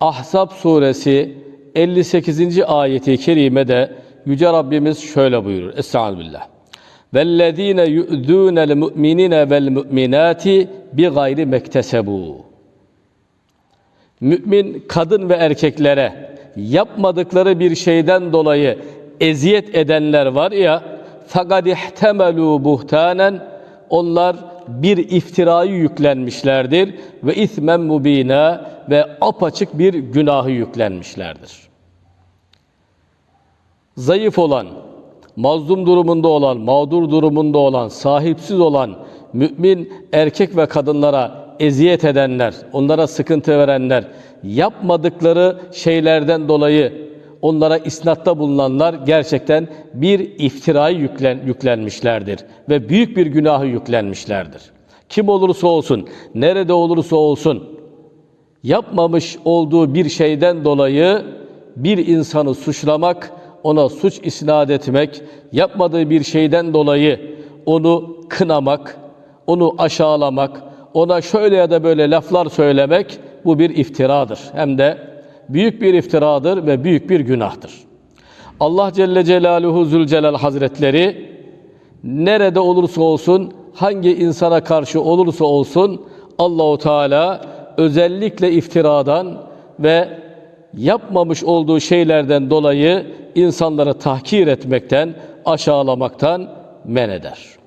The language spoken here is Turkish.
Ahzab suresi 58. ayeti kerimede Yüce Rabbimiz şöyle buyurur. Estağfirullah. وَالَّذ۪ينَ يُؤْذُونَ الْمُؤْمِنِينَ وَالْمُؤْمِنَاتِ بِغَيْرِ مَكْتَسَبُوا Mümin kadın ve erkeklere yapmadıkları bir şeyden dolayı eziyet edenler var ya fakat ihtemelu buhtanen onlar bir iftirayı yüklenmişlerdir ve ismen mubina ve apaçık bir günahı yüklenmişlerdir. Zayıf olan, mazlum durumunda olan, mağdur durumunda olan, sahipsiz olan mümin erkek ve kadınlara eziyet edenler, onlara sıkıntı verenler, yapmadıkları şeylerden dolayı onlara isnatta bulunanlar gerçekten bir iftirayı yüklen, yüklenmişlerdir ve büyük bir günahı yüklenmişlerdir. Kim olursa olsun, nerede olursa olsun yapmamış olduğu bir şeyden dolayı bir insanı suçlamak, ona suç isnat etmek, yapmadığı bir şeyden dolayı onu kınamak, onu aşağılamak, ona şöyle ya da böyle laflar söylemek bu bir iftiradır. Hem de büyük bir iftiradır ve büyük bir günahtır. Allah Celle Celaluhu Zülcelal Hazretleri nerede olursa olsun, hangi insana karşı olursa olsun Allahu Teala özellikle iftiradan ve yapmamış olduğu şeylerden dolayı insanları tahkir etmekten, aşağılamaktan men eder.